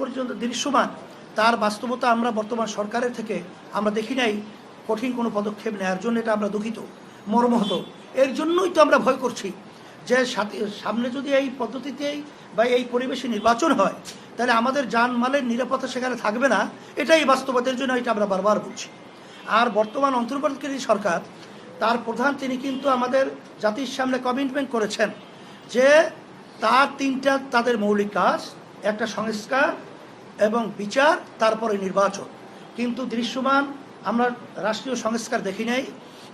পর্যন্ত দৃশ্যমান, তার বাস্তবতা আমরা বর্তমান সরকারের থেকে আমরা দেখি নাই, কঠিন কোনো পদক্ষেপ নেওয়ার জন্য এটা আমরা দুঃখিত, মর্মহত। এর জন্যই তো আমরা ভয় করছি যে সামনে যদি এই পদ্ধতিতেই বা এই পরিবেশে নির্বাচন হয়, তাহলে আমাদের জানমালের নিরাপত্তা সেখানে থাকবে না, এটাই বাস্তবতার জন্য এটা আমরা বারবার বলছি। আর বর্তমান অন্তর্বর্তীকালীন সরকার, তার প্রধান তিনি কিন্তু আমাদের জাতির সামনে কমিটমেন্ট করেছেন যে তার তিনটা তাদের মৌলিক কাজ, একটা সংস্কার এবং বিচার, তারপরে নির্বাচন। কিন্তু দৃশ্যমান আমরা রাষ্ট্রীয় সংস্কার দেখি নাই।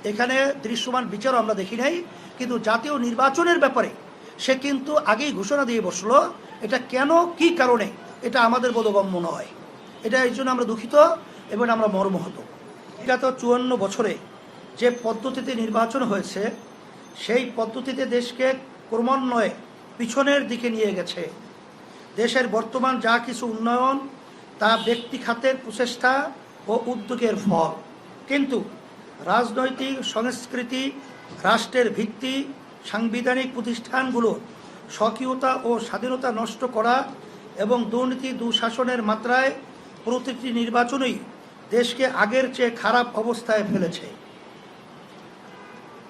এখানে দৃশ্যমান বিচারও আমরা দেখি নাই। কিন্তু জাতীয় নির্বাচনের ব্যাপারে সে কিন্তু আগেই ঘোষণা দিয়ে বসল, এটা কেন, কি কারণে, এটা আমাদের বোধগম্য নয়। এটা এই জন্য আমরা দুঃখিত এবং আমরা মর্মহত। বিগত চুয়ান্ন বছরে যে পদ্ধতিতে নির্বাচন হয়েছে, সেই পদ্ধতিতে দেশকে ক্রমান্বয়ে পিছনের দিকে নিয়ে গেছে। দেশের বর্তমান যা কিছু উন্নয়ন, তা ব্যক্তি খাতের প্রচেষ্টা ও উদ্যোগের ফল। কিন্তু রাজনৈতিক সংস্কৃতি, রাষ্ট্রের ভিত্তি, সাংবিধানিক প্রতিষ্ঠানগুলো স্বকীয়তা ও স্বাধীনতা নষ্ট করা এবং দুর্নীতি দুঃশাসনের মাত্রায় প্রতিটি নির্বাচনই দেশকে আগের চেয়ে খারাপ অবস্থায় ফেলেছে।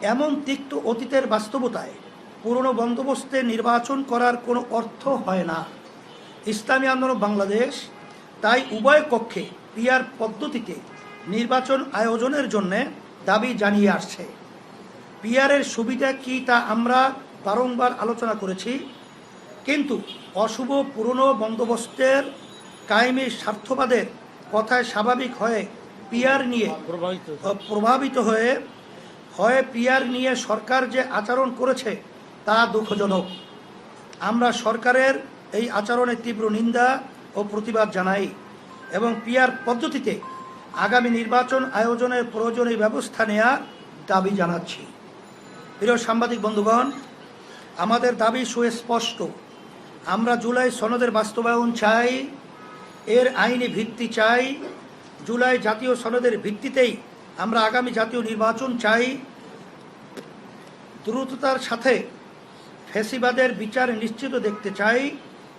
এমন তিক্ত অতীতের বাস্তবতায় পুরনো বন্দোবস্তে নির্বাচন করার কোনো অর্থ হয় না। ইসলামী আন্দোলন বাংলাদেশ তাই উভয় কক্ষে পিয়ার পদ্ধতিতে নির্বাচন আয়োজনের জন্যে দাবি জানিয়ে আসছে। পিয়ারের সুবিধা কি তা আমরা বারংবার আলোচনা করেছি কিন্তু অশুভ পুরনো বন্দোবস্তের কায়েমি স্বার্থবাদের কথায় স্বাভাবিক হয়ে পিয়ার নিয়ে প্রভাবিত হয়ে হয় পিয়ার নিয়ে সরকার যে আচরণ করেছে তা দুঃখজনক। আমরা সরকারের এই আচরণের তীব্র নিন্দা ও প্রতিবাদ জানাই এবং পিয়ার পদ্ধতিতে আগামী নির্বাচন আয়োজনের প্রয়োজনীয় ব্যবস্থা নেওয়ার দাবি জানাচ্ছি। প্রিয় সাংবাদিক বন্ধুগণ, আমাদের দাবি সুস্পষ্ট। আমরা জুলাই সনদের বাস্তবায়ন চাই, এর আইনি ভিত্তি চাই, জুলাই জাতীয় সনদের ভিত্তিতেই আমরা আগামী জাতীয় নির্বাচন চাই। দ্রুততার সাথে ফেসিবাদের বিচার নিশ্চিত দেখতে চাই।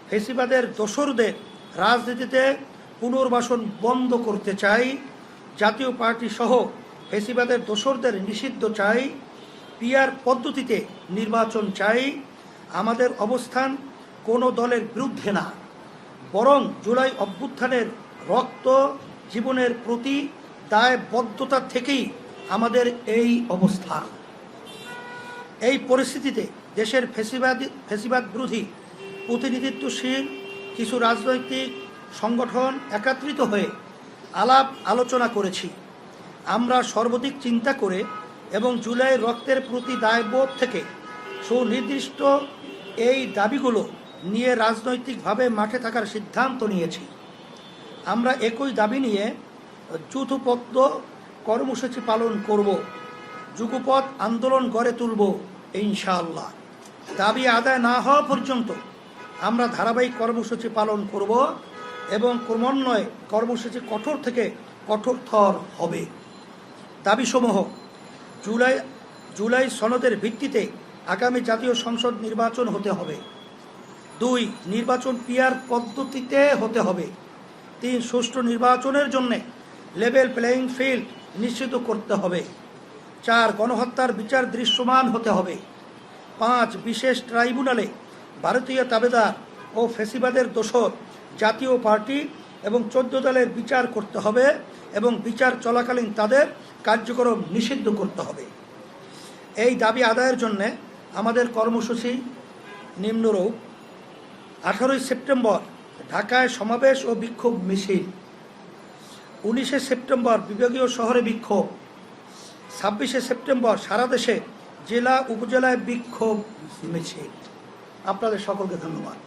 ফেসিবাদের দোসরদের রাজনীতিতে পুনর্বাসন বন্ধ করতে চাই, জাতীয় পার্টি সহ ফেসিবাদের দোসরদের নিষিদ্ধ চাই পিয়ার পদ্ধতিতে নির্বাচন চাই, আমাদের অবস্থান কোনো দলের বিরুদ্ধে না। বরং জুলাই অভ্যুত্থানের রক্ত জীবনের প্রতি দায়বদ্ধতা থেকেই আমাদের এই অবস্থা এই পরিস্থিতিতে দেশের ফেসিবাদ ফেসিবাদ বিরোধী প্রতিনিধিত্বশীল কিছু রাজনৈতিক সংগঠন একত্রিত হয়ে আলাপ আলোচনা করেছি। আমরা সর্বাধিক চিন্তা করে এবং জুলাই রক্তের প্রতি দায়বোধ থেকে সুনির্দিষ্ট এই দাবিগুলো নিয়ে রাজনৈতিকভাবে মাঠে থাকার সিদ্ধান্ত নিয়েছি। আমরা একই দাবি নিয়ে যৌথপদ্য কর্মসূচি পালন করব যুগপথ আন্দোলন গড়ে তুলব ইনশাআল্লাহ। দাবি আদায় না হওয়া পর্যন্ত আমরা ধারাবাহিক কর্মসূচি পালন করব এবং ক্রমান্বয়ে কর্মসূচি কঠোর থেকে কঠোরতর হবে। দাবিসমূহ, জুলাই জুলাই সনদের ভিত্তিতে আগামী জাতীয় সংসদ নির্বাচন হতে হবে। দুই, নির্বাচন পিয়ার পদ্ধতিতে হতে হবে। তিন, সুষ্ঠু নির্বাচনের জন্য লেভেল প্লেয়িং ফিল্ড নিশ্চিত করতে হবে। চার, গণহত্যার বিচার দৃশ্যমান হতে হবে। পাঁচ, বিশেষ ট্রাইব্যুনালে ভারতীয় তাবেদার ও ফেসিবাদের দোষর জাতীয় পার্টি এবং চোদ্দ দলের বিচার করতে হবে এবং বিচার চলাকালীন তাদের কার্যক্রম নিষিদ্ধ করতে হবে। এই দাবি আদায়ের জন্য আমাদের কর্মসূচি নিম্নরূপ। আঠারোই সেপ্টেম্বর ঢাকায় সমাবেশ ও বিক্ষোভ মিছিল। উনিশে সেপ্টেম্বর বিভাগীয় শহরে বিক্ষোভ। ছাব্বিশে সেপ্টেম্বর সারা দেশে জেলা উপজেলায় বিক্ষোভ মিছিল। আপনাদের সকলকে ধন্যবাদ।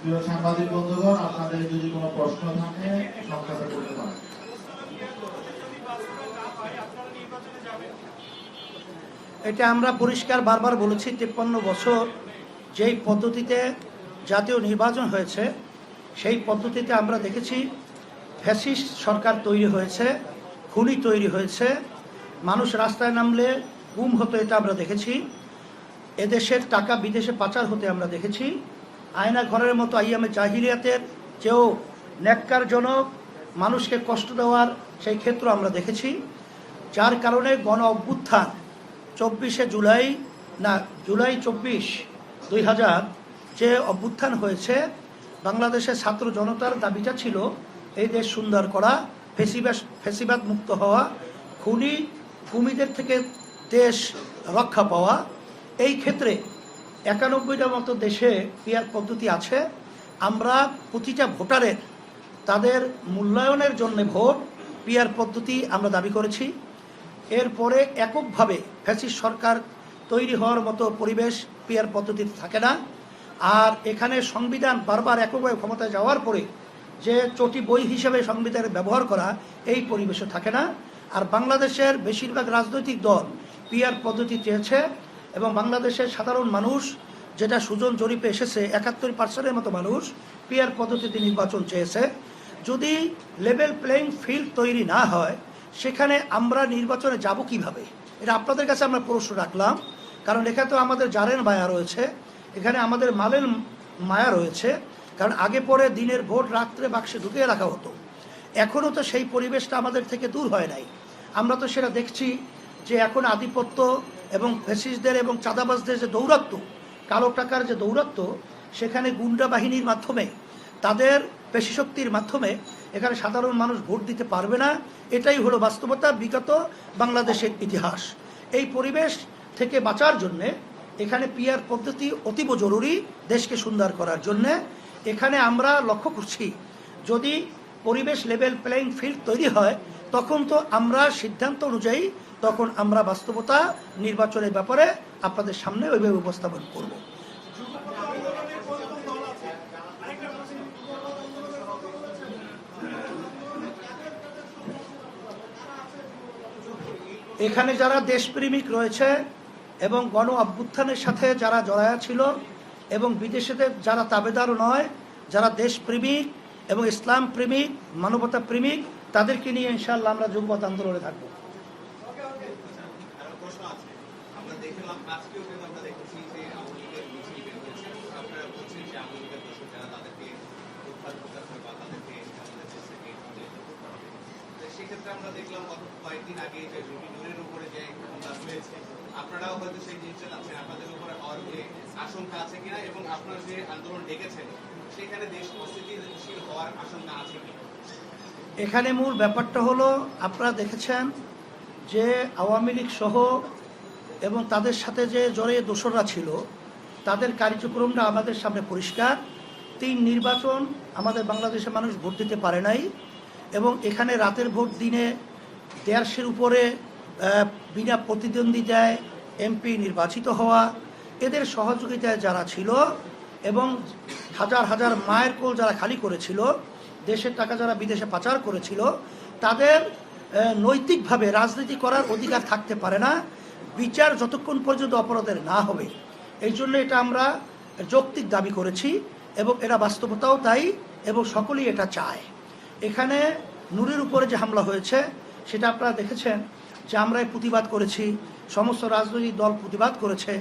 প্রিয় সাংবাদিক বন্ধুগণ আপনাদের যদি কোনো প্রশ্ন থাকে সংক্ষেপে করতে পারেন। এটা আমরা পরিষ্কার বারবার বলেছি তিপ্পান্ন বছর যেই পদ্ধতিতে জাতীয় নির্বাচন হয়েছে সেই পদ্ধতিতে আমরা দেখেছি ফ্যাসিস্ট সরকার তৈরি হয়েছে খুনি তৈরি হয়েছে মানুষ রাস্তায় নামলে গুম হতো এটা আমরা দেখেছি। এদেশের টাকা বিদেশে পাচার হতে আমরা দেখেছি। আয়না ঘরের মতো আইয়ামে জাহিলিয়াতের চেয়েও ন্যাক্কারজনক মানুষকে কষ্ট দেওয়ার সেই ক্ষেত্র আমরা দেখেছি, যার কারণে গণ অভ্যুত্থান চব্বিশে জুলাই, না, জুলাই চব্বিশ দুই হাজার যে অভ্যুত্থান হয়েছে, বাংলাদেশের ছাত্র জনতার দাবিটা ছিল এই দেশ সুন্দর করা ফেসিবাদ ফেসিবাদ মুক্ত হওয়া, খুনি, খুমিদের থেকে দেশ রক্ষা পাওয়া এই ক্ষেত্রে একানব্বইটা মতো দেশে পিয়ার পদ্ধতি আছে। আমরা প্রতিটা ভোটারের তাদের মূল্যায়নের জন্য ভোট পিয়ার পদ্ধতি আমরা দাবি করেছি। এরপরে এককভাবে ফ্যাসিস্ট সরকার তৈরি হওয়ার মতো পরিবেশ পিয়ার পদ্ধতিতে থাকে না। আর এখানে সংবিধান বারবার এককভাবে ক্ষমতায় যাওয়ার পরে যে চটি বই হিসেবে সংবিধানের ব্যবহার করা, এই পরিবেশে থাকে না। আর বাংলাদেশের বেশিরভাগ রাজনৈতিক দল পিয়ার পদ্ধতি চেয়েছে এবং বাংলাদেশের সাধারণ মানুষ, যেটা সুজন জরিপে এসেছে, একাত্তর পার্সেন্টের মতো মানুষ পিয়ার পদ্ধতিতে নির্বাচন চেয়েছে। যদি লেভেল প্লেইং ফিল্ড তৈরি না হয়, সেখানে আমরা নির্বাচনে যাব কীভাবে? এটা আপনাদের কাছে আমরা প্রশ্ন রাখলাম। কারণ এখানে তো আমাদের জারের মায়া রয়েছে, এখানে আমাদের মালের মায়া রয়েছে। কারণ আগে পরে দিনের ভোট রাত্রে বাক্সে ঢুকিয়ে রাখা হতো। এখনও তো সেই পরিবেশটা আমাদের থেকে দূর হয় নাই। আমরা তো সেটা দেখছি যে এখন আধিপত্য এবং ফেসিসদের এবং চাঁদাবাজদের যে দৌরাত্ম কালো টাকার যে দৌরাত্ম সেখানে গুন্ডা বাহিনীর মাধ্যমে, তাদের পেশিশক্তির মাধ্যমে এখানে সাধারণ মানুষ ভোট দিতে পারবে না। এটাই হলো বাস্তবতা, বিগত বাংলাদেশের ইতিহাস। এই পরিবেশ থেকে বাঁচার জন্যে এখানে পিয়ার পদ্ধতি অতীব জরুরি দেশকে সুন্দর করার জন্যে। এখানে আমরা লক্ষ্য করছি, যদি পরিবেশ লেভেল প্লেইং ফিল্ড তৈরি হয়, তখন তো আমরা সিদ্ধান্ত অনুযায়ী তখন আমরা বাস্তবতা নির্বাচনের ব্যাপারে আপনাদের সামনে ওইভাবে উপস্থাপন করব। এখানে যারা দেশপ্রেমিক রয়েছে এবং গণ অভ্যুত্থানের সাথে যারা জড়ায়া ছিল এবং বিদেশেদের যারা তাবেদার নয়, যারা দেশপ্রেমিক এবং ইসলাম প্রেমিক, মানবতা প্রেমিক, তাদেরকে নিয়ে ইনশাআল্লাহ আমরা যুগপথ আন্দোলনে থাকব। সেক্ষেত্রে আমরা দেখলাম গত কয়েকদিন আগে যে উপরে যে হামলা হয়েছে, আপনারাও হয়তো সেই জিনিসটা যাচ্ছেন আপনাদের উপরে হওয়ার যে আশঙ্কা আছে কিনা এবং আপনারা যে আন্দোলন ডেকেছেন, সেখানে দেশ অস্থিতিশীল হওয়ার আশঙ্কা আছে কিনা? এখানে মূল ব্যাপারটা হলো, আপনারা দেখেছেন যে আওয়ামী লীগ সহ এবং তাদের সাথে যে জড়ে দোসররা ছিল, তাদের কার্যক্রমটা আমাদের সামনে পরিষ্কার। তিন নির্বাচন আমাদের বাংলাদেশের মানুষ ভোট দিতে পারে নাই এবং এখানে রাতের ভোট দিনে দেড়শের উপরে বিনা প্রতিদ্বন্দ্বিতায় এমপি নির্বাচিত হওয়া। এদের সহযোগিতায় যারা ছিল এবং হাজার হাজার মায়ের কোল যারা খালি করেছিল, দেশের টাকা যারা বিদেশে পাচার করেছিল, তাদের নৈতিকভাবে রাজনীতি করার অধিকার থাকতে পারে না। বিচার যতক্ষণ পর্যন্ত অপরাধের না হবে। এই জন্য এটা আমরা যৌক্তিক দাবি করেছি এবং এরা বাস্তবতাও তাই এবং সকলেই এটা চায়। এখানে নূরের উপরে যে হামলা হয়েছে, সেটা আপনারা দেখেছেন যে আমরা এই প্রতিবাদ করেছি, সমস্ত রাজনৈতিক দল প্রতিবাদ করেছে।